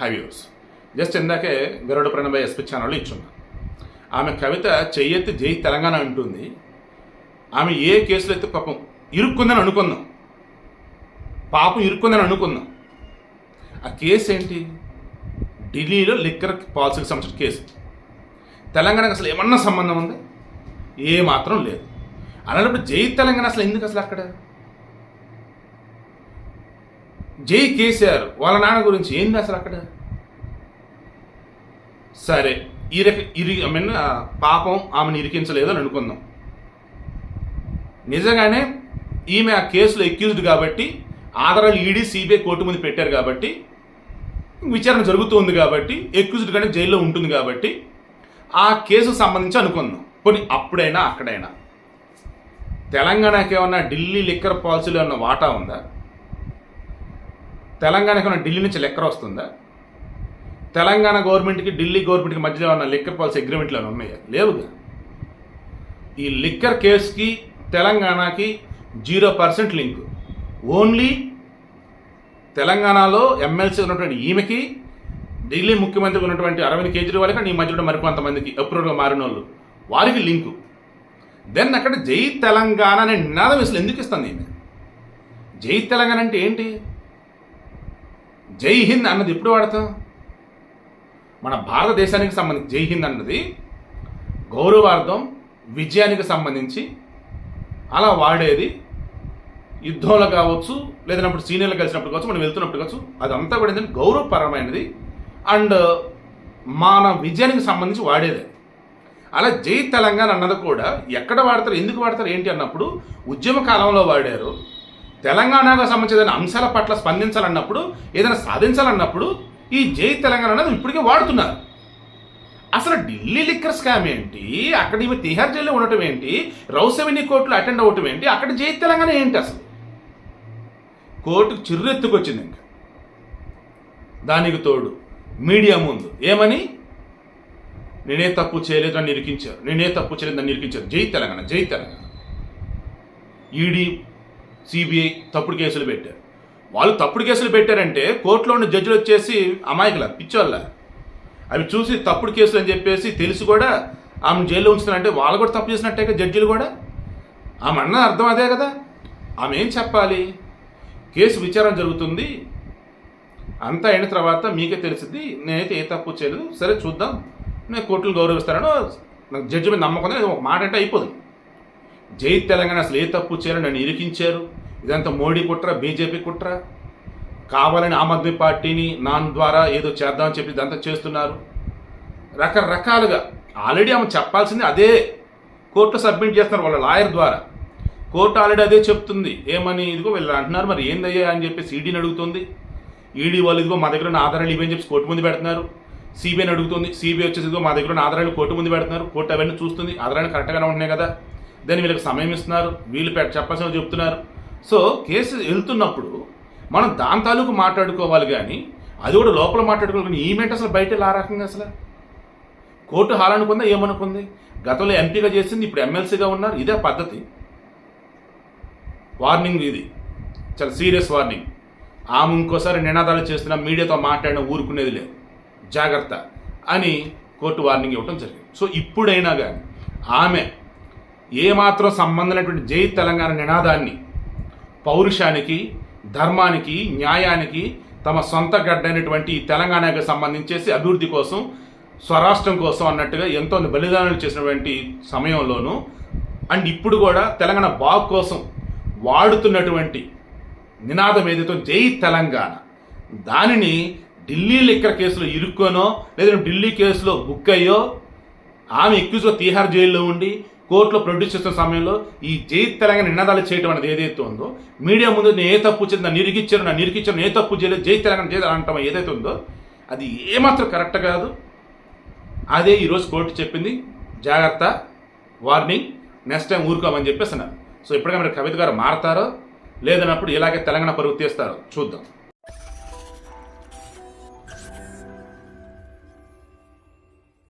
హైవ్యూస్ just ఇందాకే గరుడ Pranab SP ఛానల్లో ఇచ్చున్నా. ఆమె కవిత చెయ్యెత్తి జై తెలంగాణ అంటుంది. ఆమె ఏ కేసులో అయితే పాపం ఇరుక్కుందని అనుకుందాం పాపం ఇరుక్కుందని అనుకుందాం ఆ కేసు ఏంటి? ఢిల్లీలో లిక్కర్ పాలసీకి సంబంధించిన కేసు. తెలంగాణకు అసలు ఏమన్నా సంబంధం ఉంది? ఏ మాత్రం లేదు. అలాంటప్పుడు జై తెలంగాణ అసలు ఎందుకు అసలు అక్కడ? జై కేసీఆర్ వాళ్ళ నాన్న గురించి ఏంది అసలు అక్కడ? సరే ఇరక ఇరి ఐ మీన్ పాపం ఆమెను ఇరికించలేదు అని అనుకుందాం. నిజంగానే ఈమె ఆ కేసులో ఎక్యూజ్డ్ కాబట్టి ఆధారాలు ఈడీ సిబిఐ కోర్టు ముందు పెట్టారు కాబట్టి విచారణ జరుగుతుంది కాబట్టి ఎక్యూజ్డ్ కానీ జైల్లో ఉంటుంది కాబట్టి ఆ కేసు సంబంధించి అనుకుందాం. కొన్ని అప్పుడైనా అక్కడైనా. తెలంగాణకి ఏమన్నా ఢిల్లీ లిక్కర్ పాలసీలో ఉన్న వాటా ఉందా? తెలంగాణకి ఏమన్నా ఢిల్లీ నుంచి లెక్కర్ వస్తుందా? తెలంగాణ గవర్నమెంట్కి ఢిల్లీ గవర్నమెంట్కి మధ్యలో ఉన్న లిక్కర్ పాలసీ అగ్రిమెంట్లు అని ఉన్నాయా? లేవుగా. ఈ లిక్కర్ కేసుకి తెలంగాణకి జీరో పర్సెంట్ లింక్. ఓన్లీ తెలంగాణలో ఎమ్మెల్సీ ఉన్నటువంటి ఈమెకి ఢిల్లీ ముఖ్యమంత్రి ఉన్నటువంటి అరవింద్ కేజ్రీవాల్కి నీ మధ్యలో మరికొంతమందికి అప్రూవల్గా మారిన వాళ్ళు వారికి లింకు. దెన్ అక్కడ జై తెలంగాణ అనే నినాదం అసలు ఎందుకు ఇస్తుంది ఈమె? జై తెలంగాణ అంటే ఏంటి? జై హింద్ అన్నది ఎప్పుడు వాడతాం మన భారతదేశానికి సంబంధించి జై హింద్ అన్నది గౌరవార్థం విజయానికి సంబంధించి అలా వాడేది. యుద్ధంలో కావచ్చు లేదన్నప్పుడు సీనియర్లు కలిసినప్పుడు కావచ్చు మనం వెళ్తున్నప్పుడు కావచ్చు అదంతా కూడా ఏంటంటే గౌరవపరమైనది. అండ్ మన విజయానికి సంబంధించి వాడేది. అలా జై తెలంగాణ అన్నది కూడా ఎక్కడ వాడతారు ఎందుకు వాడతారు ఏంటి అన్నప్పుడు ఉద్యమ కాలంలో వాడారు. తెలంగాణకు సంబంధించిన అంశాల పట్ల స్పందించాలన్నప్పుడు ఏదైనా సాధించాలన్నప్పుడు ఈ జై తెలంగాణ అనేది ఇప్పటికే వాడుతున్నారు. అసలు ఢిల్లీ లిక్కర్ స్కామ్ ఏంటి? అక్కడ ఈమె తిహార్ జైల్లో ఉండటం ఏంటి? రౌసవిని కోర్టులో అటెండ్ అవ్వటం ఏంటి? అక్కడ జై తెలంగాణ ఏంటి అసలు? కోర్టుకు చిర్రెత్తుకొచ్చింది ఇంకా. దానికి తోడు మీడియా ముందు. ఏమని? నేనే తప్పు చేయలేదు అని నిరికించారు. నేనే తప్పు చేయలేదు అని నిరికించారు. జై తెలంగాణ జై తెలంగాణ. ఈడీ సిబిఐ తప్పుడు కేసులు పెట్టారు. వాళ్ళు తప్పుడు కేసులు పెట్టారంటే కోర్టులో ఉన్న జడ్జిలు వచ్చేసి అమాయకుల పిచ్చోళ్ళ? అవి చూసి తప్పుడు కేసులు అని చెప్పేసి తెలిసి కూడా ఆమె జైల్లో ఉంచుతున్నారంటే వాళ్ళు కూడా తప్పు చేసినట్టే కదా జడ్జిలు కూడా? ఆమె అన్న అర్థం అదే కదా? ఆమె ఏం చెప్పాలి? కేసు విచారణ జరుగుతుంది. అంతా అయిన తర్వాత మీకే తెలిసింది నేనైతే ఏ తప్పు చేయలేదు. సరే చూద్దాం. నేను కోర్టులు గౌరవిస్తానో నాకు జడ్జి మీద నమ్మకం ఒక మాట అంటే అయిపోదు. జై తెలంగాణ అసలు ఏ తప్పు చేయరు నన్ను ఇరికించారు. ఇదంతా మోడీ కుట్ర బీజేపీ కుట్ర. కావాలని ఆమ్ ఆద్మీ పార్టీని నాన్ ద్వారా ఏదో చేద్దామని చెప్పి ఇదంతా చేస్తున్నారు. రకరకాలుగా ఆల్రెడీ ఆమె చెప్పాల్సింది అదే కోర్టు సబ్మిట్ చేస్తున్నారు వాళ్ళ లాయర్ ద్వారా. కోర్టు ఆల్రెడీ అదే చెప్తుంది. ఏమని ఇదిగో వీళ్ళు అంటున్నారు మరి ఏందయ్యా అని చెప్పేసి ఈడీని అడుగుతుంది. ఈడీ వాళ్ళు ఇదిగో మా దగ్గర ఉన్న ఆధారాలు ఇవని చెప్పి కోర్టు ముందు పెడుతున్నారు. సిబిఐని అడుగుతుంది సిబిఐ వచ్చేసి ఇదిగో మా దగ్గర ఉన్న ఆధారాలు కోర్టు ముందు పెడుతున్నారు. కోర్టు అవన్నీ చూస్తుంది. ఆధారాలు కరెక్ట్గానే ఉంటున్నాయి కదా. దాన్ని వీళ్ళకి సమయం ఇస్తున్నారు. వీళ్ళు పెట్ట చెప్పాల్సిన చెప్తున్నారు. సో కేసు వెళ్తున్నప్పుడు మనం దాని తాలూకు మాట్లాడుకోవాలి కానీ అది కూడా లోపల మాట్లాడుకోవాలి కానీ ఈమెంట్ అసలు బయట లారకంగా ఆ రకంగా అసలు? కోర్టు హాలనుకుందా ఏమనుకుంది? గతంలో ఎంపీగా చేసింది ఇప్పుడు ఎమ్మెల్సీగా ఉన్నారు ఇదే పద్ధతి. వార్నింగ్ ఇది. చాలా సీరియస్ వార్నింగ్. ఆమె ఇంకోసారి నినాదాలు చేస్తున్న మీడియాతో మాట్లాడిన ఊరుకునేది లేదు. జాగ్రత్త అని కోర్టు వార్నింగ్ ఇవ్వడం జరిగింది. సో ఇప్పుడైనా కానీ ఆమె ఏమాత్రం సంబంధమైనటువంటి జై తెలంగాణ నినాదాన్ని పౌరుషానికి ధర్మానికి న్యాయానికి తమ సొంత గడ్డైనటువంటి ఈ తెలంగాణకు సంబంధించేసి అభివృద్ధి కోసం స్వరాష్ట్రం కోసం అన్నట్టుగా ఎంతో బలిదానాలు చేసినటువంటి సమయంలోనూ అండ్ ఇప్పుడు కూడా తెలంగాణ బాగు కోసం వాడుతున్నటువంటి నినాదం ఏదైతే జై తెలంగాణ దానిని ఢిల్లీ లిక్కర్ కేసులో ఇరుక్కోనో లేదంటే ఢిల్లీ కేసులో బుక్ అయ్యో ఆమె ఎక్కువగా తీహార్ జైల్లో ఉండి కోర్టులో ప్రొడ్యూస్ చేస్తున్న సమయంలో ఈ జై తెలంగాణ నినాదాలు చేయడం అనేది ఏదైతే ఉందో మీడియా ముందు నేను ఏ తప్పు చేసి నా నిరికిచ్చారు నా నిరికిచ్చాను ఏ తప్పు చేయలేదు జై తెలంగాణ జై అంటాం ఏదైతే ఉందో అది ఏమాత్రం కరెక్ట్ కాదు. అదే ఈరోజు కోర్టు చెప్పింది జాగ్రత్త వార్నింగ్ నెక్స్ట్ టైం ఊరుకోమని చెప్పేస్తున్నారు సో ఎప్పటికైనా మీరు కవిత గారు మారతారో లేదన్నప్పుడు ఇలాగే తెలంగాణ పరుగు తీస్తారో చూద్దాం.